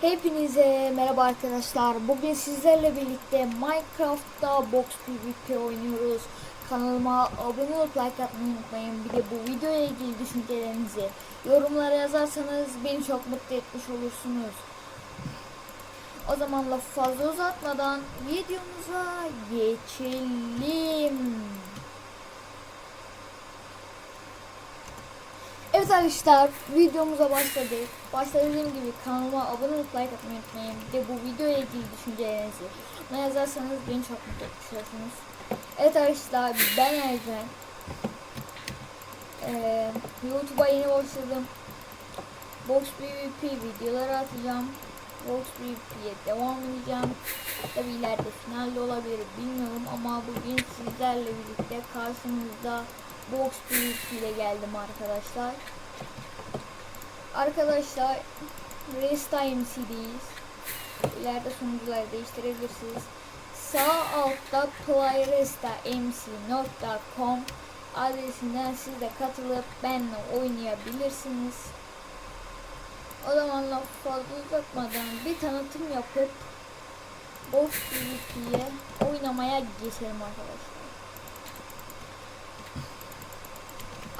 Hepinize merhaba arkadaşlar. Bugün sizlerle birlikte Minecraft'ta Box PvP oynuyoruz. Kanalıma abone olup like atmayı unutmayın. Bir de bu videoya ilgili düşüncelerinizi yorumlara yazarsanız beni çok mutlu etmiş olursunuz. O zaman lafı fazla uzatmadan videomuza geçelim. Evet arkadaşlar videomuza başladık. Başta dediğim gibi kanalıma abone olup like atmayı unutmayın. Bir de bu videoya ilgili düşüncelerinizi ne yazarsanız beni çok mutlu etmişsiniz. Evet arkadaşlar ben Ercan. Ee, YouTube'a yeni başladım. Box PvP videoları atacağım. Box PvP'ye devam edeceğim. Tabi ileride finalde olabilir bilmiyorum ama bugün sizlerle birlikte karşınızda Box ile geldim arkadaşlar. Arkadaşlar Restime CD'yiz. İleride sunucuları değiştirebilirsiniz. Sağ altta playresta.mc.com adresinden siz de katılıp benimle oynayabilirsiniz. O zaman lafı fazla uzatmadan bir tanıtım yapıp Box PvP'ye oynamaya geçelim arkadaşlar.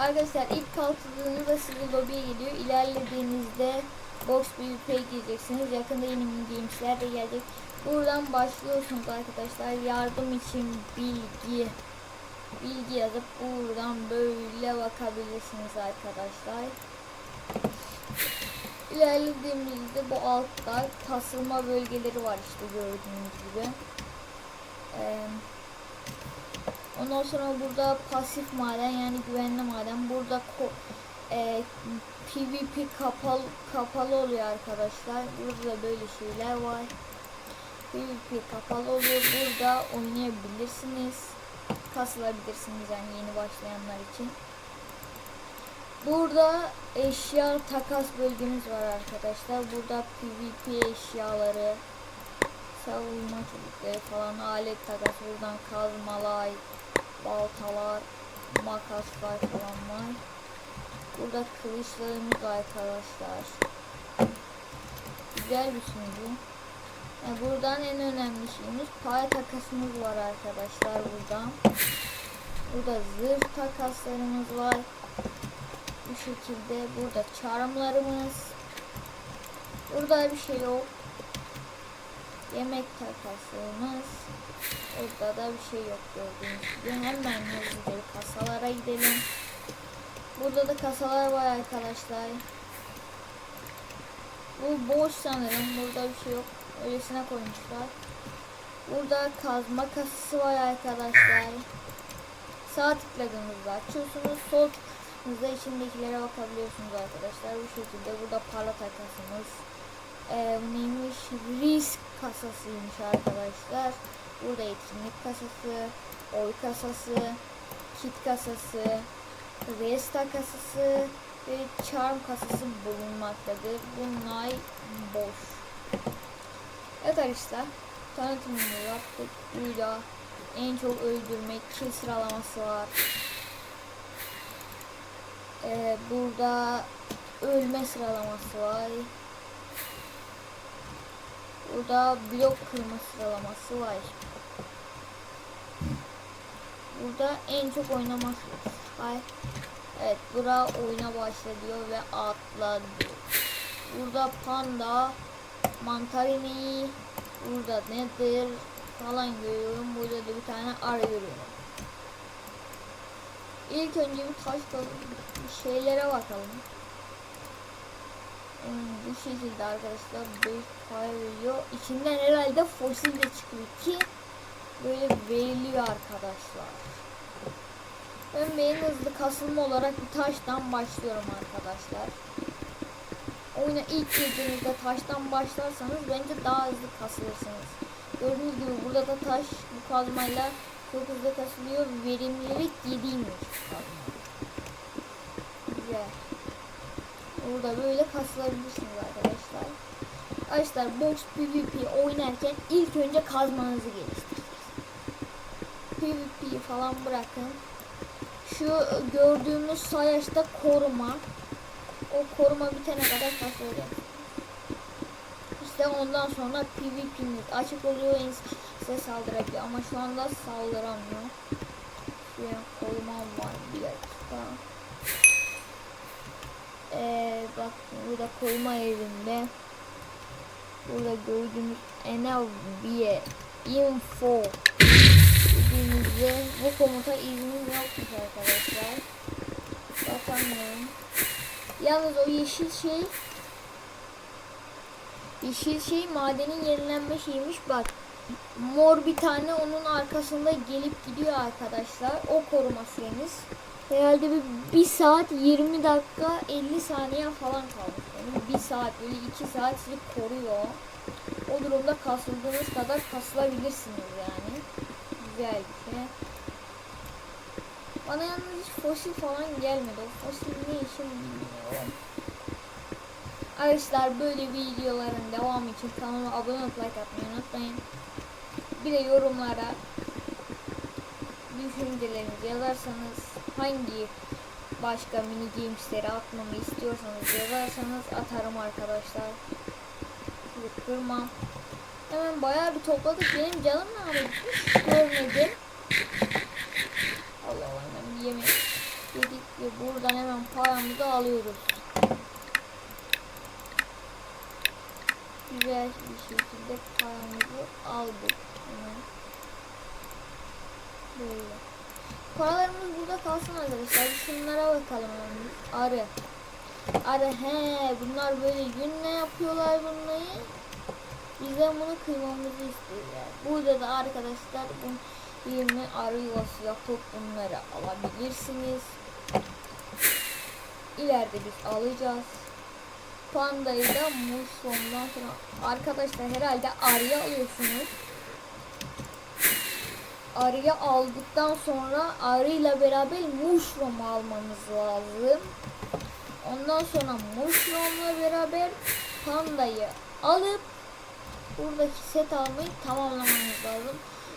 Arkadaşlar ilk kalktığınızda sizi lobiye geliyor. İlerlediğinizde box PvP'ye gireceksiniz. Yakında yeni games'ler de gelecek. Buradan başlıyorsunuz arkadaşlar. Yardım için bilgi bilgi yazıp buradan böyle bakabilirsiniz arkadaşlar. İlerlediğimizde bu altta kasılma bölgeleri var işte gördüğünüz gibi. Ee, Ondan sonra burada pasif maden yani güvenli maden. Burada e, PvP kapalı kapalı oluyor arkadaşlar. Burada böyle şeyler var. PvP kapalı oluyor. Burada oynayabilirsiniz. Kasılabilirsiniz yani yeni başlayanlar için. Burada eşya takas bölgemiz var arkadaşlar. Burada PvP eşyaları, savunma çubukları falan alet takas buradan kazmalar, baltalar, makaslar falan var. Burada kılıçlarımız arkadaşlar. Güzel bir sunucu. Yani buradan en önemli şeyimiz para takasımız var arkadaşlar burada. Burada zırh takaslarımız var. Bu şekilde burada charmlarımız. Burada bir şey yok. Yemek takasımız. Burada da bir şey yok gördüğünüz gibi. Hemen hızlıca kasalara gidelim. Burada da kasalar var arkadaşlar. Bu boş sanırım. Burada bir şey yok. Öylesine koymuşlar. Burada kazma kasası var arkadaşlar. Sağ tıkladığınızda açıyorsunuz. Sol tıkladığınızda içindekilere bakabiliyorsunuz arkadaşlar. Bu şekilde burada para takasımız. Ee, neymiş? Risk kasasıymış arkadaşlar. Burada etkinlik kasası, oy kasası, kit kasası, resta kasası ve charm kasası bulunmaktadır. Bunlar boş. Evet arkadaşlar tanıtımını yaptık. Burada en çok öldürmek kill sıralaması var. Ee, burada ölme sıralaması var. Burada blok kırma sıralaması var. Burada en çok oynamak var. Evet, bura oyuna başlıyor ve atladı. Burada panda, mantarini, burada nedir falan görüyorum. Burada da bir tane arı görüyorum. İlk önce bir taş bir şeylere bakalım. Bu şekilde arkadaşlar büyük para veriyor. İçinden herhalde fosil de çıkıyor ki böyle veriliyor arkadaşlar. Ben en hızlı kasılma olarak bir taştan başlıyorum arkadaşlar. Oyuna ilk girdiğinizde taştan başlarsanız bence daha hızlı kasılırsınız. Gördüğünüz gibi burada da taş bu kazmayla çok hızlı kasılıyor. Verimlilik 7'ymiş kazma. Güzel. Burada böyle kasılabilirsiniz arkadaşlar. Arkadaşlar box PvP oynarken ilk önce kazmanızı geliştirin. PvP falan bırakın. Şu gördüğümüz sayaçta koruma. O koruma bitene kadar kasılacak. işte ondan sonra PvP'niz açık oluyor size saldırabiliyor ama şu anda saldıramıyor. Şuraya koymam var bir dakika. Ee, bak burada koyma evinde burada gördüğünüz Enaviye info dediğimizde bu komuta iznim yokmuş arkadaşlar. Bakamıyorum. Yalnız o yeşil şey yeşil şey madenin yenilenme şeymiş bak. Mor bir tane onun arkasında gelip gidiyor arkadaşlar. O koruma süreniz. Herhalde bir, bir saat 20 dakika 50 saniye falan kalmış. Yani bir saat böyle 2 saat sizi koruyor. O durumda kasıldığınız kadar kasılabilirsiniz yani. Güzel bir şey. Bana yalnız hiç fosil falan gelmedi. O fosil ne işin bilmiyorum. Arkadaşlar böyle videoların devamı için kanalıma abone olup like atmayı unutmayın. Bir de yorumlara düşüncelerinizi yazarsanız hangi başka mini gamesleri atmamı istiyorsanız yazarsanız atarım arkadaşlar. Sizi. Hemen bayağı bir topladık. Benim canım nerede gitmiş görmedim. Allah Allah bir yemek yedik ve buradan hemen paramızı alıyoruz. Güzel bir şekilde paramızı aldık. Hemen. Böyle. Paralarımız kalsın arkadaşlar. Şunlara bakalım. Arı. Arı he bunlar böyle yünle yapıyorlar bunları. Bizden bunu kıymamızı istiyorlar. Burada da arkadaşlar bu 20 arı yuvası yapıp bunları alabilirsiniz. İleride biz alacağız. Pandayı da mushroom'dan sonra arkadaşlar herhalde arıya alıyorsunuz. Arıya aldıktan sonra arıyla beraber mushroom almanız lazım. Ondan sonra mushroom'la beraber pandayı alıp buradaki set almayı tamamlamanız lazım.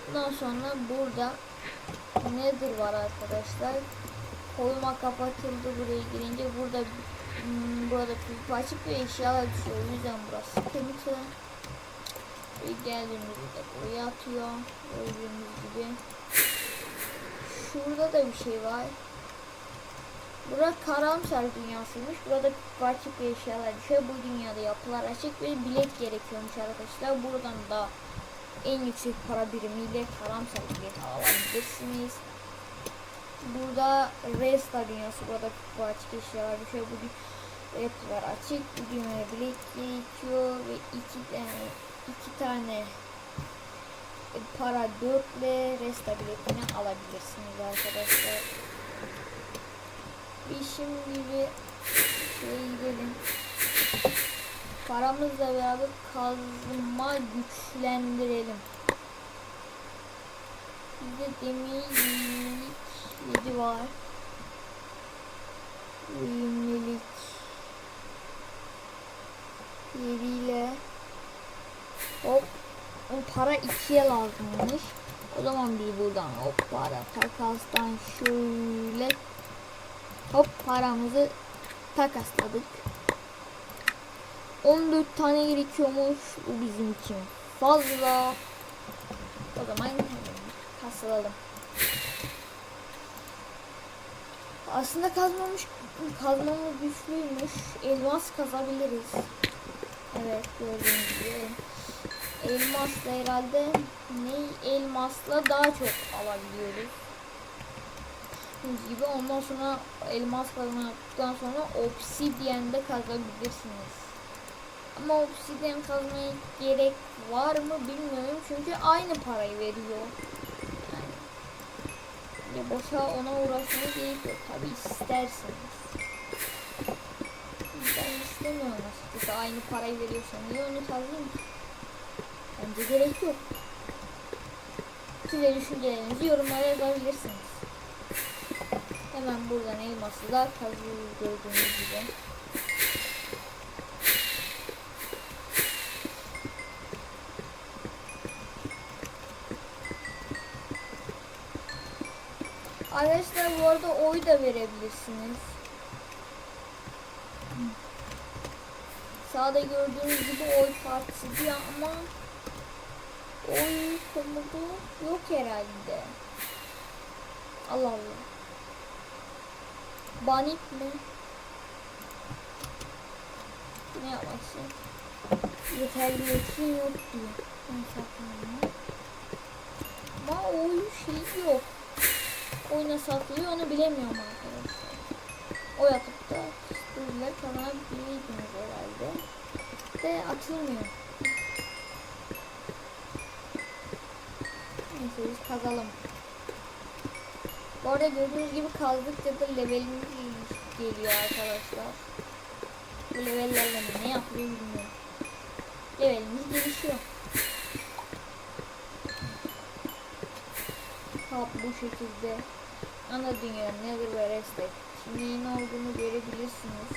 Ondan sonra burada nedir var arkadaşlar? Koyma kapatıldı buraya girince burada hmm, burada pipi açık ve eşyalar düşüyor. O yüzden burası sıkıntı. Geldiğimizde buraya atıyor. Gördüğünüz gibi. Şurada da bir şey var. Burada karamsar dünyasıymış. Burada açık ve eşyalar düşüyor. Bu dünyada yapılar açık ve bilet gerekiyormuş arkadaşlar. Buradan da en yüksek para birimiyle karamsar bilet alabilirsiniz. Burada Resta dünyası burada bu açık eşyalar düşüyor. Bu yapılar açık. Bu dünyaya bilet gerekiyor ve iki tane iki tane e, para dörtle Resta biletini alabilirsiniz arkadaşlar. Bir şimdi bir şeye gidelim. Paramızla beraber kazma güçlendirelim. Bizde demir 7 var. Uyumlilik 7 ile hop o para 2'ye lazımmış. O zaman bir buradan hop para takastan şöyle hop paramızı takasladık. 14 tane gerekiyormuş. Bu bizim için fazla. O zaman kasalalım. Aslında kazmamış kazmamız güçlüymüş. Elmas kazabiliriz. Evet gördüğünüz gibi. Elmasla herhalde ne elmasla daha çok alabiliyoruz. Gördüğünüz gibi ondan sonra elmas kazma sonra obsidyen de kazabilirsiniz. Ama obsidyen kazmaya gerek var mı bilmiyorum çünkü aynı parayı veriyor. Yani ya boşa ona uğraşmaya gerek yok. Tabi isterseniz. Ben istemiyorum açıkçası. Aynı parayı veriyorsa niye onu kazayım ki? Bence gerek yok. Size düşüncelerinizi yorumlara yazabilirsiniz. Hemen buradan elması da kazıyoruz gördüğünüz gibi. Arkadaşlar bu arada oy da verebilirsiniz. Sağda gördüğünüz gibi oy partisi ama oy komodu yok herhalde. Allah Allah. Banip mi? Ne istiyorsun? Yeterli yetkin yok diyor. Saklanayım. Ama oy şey yok. Oyuna saklıyor onu bilemiyorum arkadaşlar. O yatıp da sizler kanalabilirdiniz herhalde. De atılmıyor. Neyse biz kazalım. Bu arada gördüğünüz gibi kazdıkça da levelimiz geliyor arkadaşlar. Bu levellerle ne yapıyor bilmiyorum. Levelimiz gelişiyor. Hop bu şekilde ana dünya nedir ve restek. Şimdi yeni olduğunu görebilirsiniz.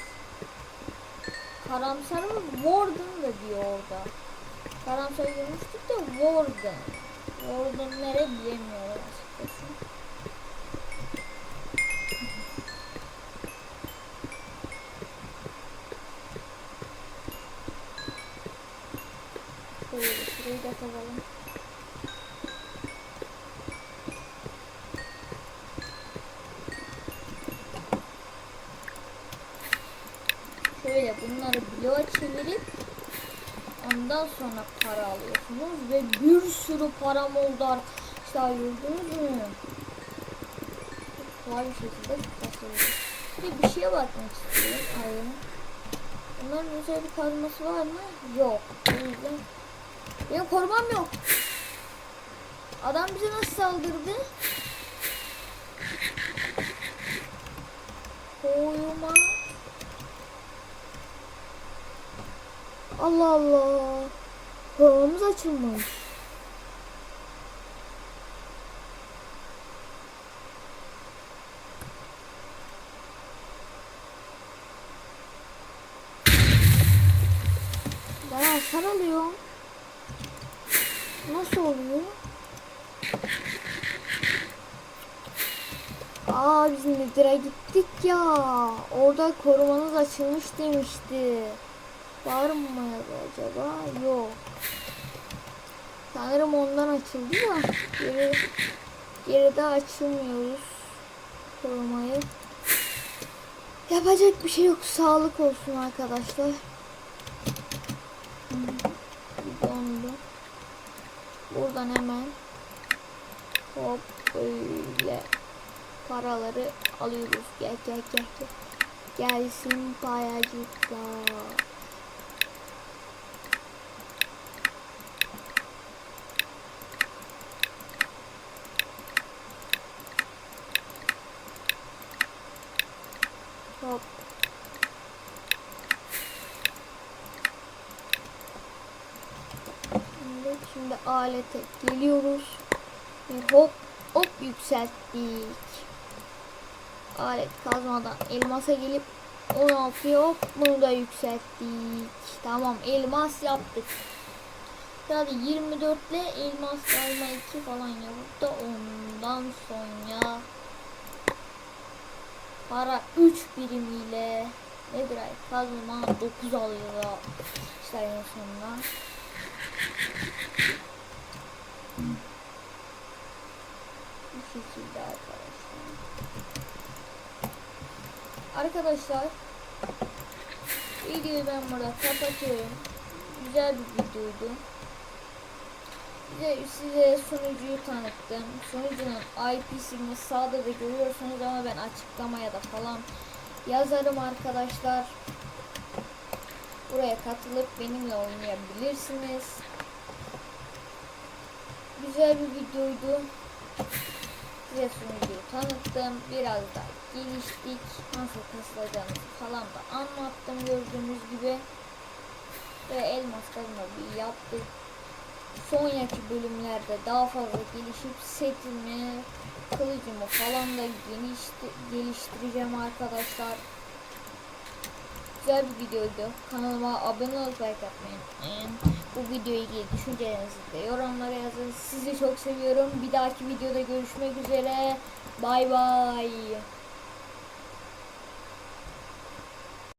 Karamsar mı? Warden da diyor orada. Karamsar görmüştük de Warden. Warden nere bilemiyorum açıkçası. Şöyle şurayı da kazalım. Şöyle bunları bloğa çevirip ondan sonra para alıyorsunuz ve bir sürü param oldu arkadaşlar gördünüz mü? Kolay bir şekilde kasıyoruz. Bir, bir şeye bakmak istiyorum ayın. Bunların özel bir kazması var mı? Yok. O yüzden benim korumam yok. Adam bize nasıl saldırdı? Koyuma. Allah Allah. Korumamız açılmış. Ben hasar alıyorum. Nasıl oluyor? Aa biz Nedir'e gittik ya. Orada korumanız açılmış demişti. Var mı acaba? Yok. Sanırım ondan açıldı da geri, geride açılmıyoruz korumayı. Yapacak bir şey yok. Sağlık olsun arkadaşlar. Bir Dondu. Buradan hemen hop böyle paraları alıyoruz. Gel gel gel gel. Gelsin payacıklar. Hop. Şimdi, şimdi alete geliyoruz. Ve hop hop yükselttik. Alet kazmadan elmasa gelip 16'ya hop bunu da yükselttik. Tamam elmas yaptık. Hadi 24 ile elmas kazma 2 falan yapıp da ondan sonra para 3 birimiyle nedir ay kazma 9 alıyor işte en sonunda. Bu şekilde arkadaşlar. Arkadaşlar videoyu ben burada kapatıyorum. Güzel bir videoydu. Size, size sunucuyu tanıttım. Sunucunun IP'sini sağda da görüyorsunuz ama ben açıklamaya da falan yazarım arkadaşlar. Buraya katılıp benimle oynayabilirsiniz. Güzel bir videoydu. Size sunucuyu tanıttım. Biraz da geliştik. Nasıl kasılacağını falan da anlattım gördüğünüz gibi. Ve elmas kazma bir yaptık. Sonraki bölümlerde daha fazla gelişip setimi, kılıcımı falan da gelişti, geliştireceğim arkadaşlar. Güzel bir videoydu. Kanalıma abone olup like atmayı unutmayın. Bu videoya ilgili düşüncelerinizi de yorumlara yazın. Sizi çok seviyorum. Bir dahaki videoda görüşmek üzere. Bay bay.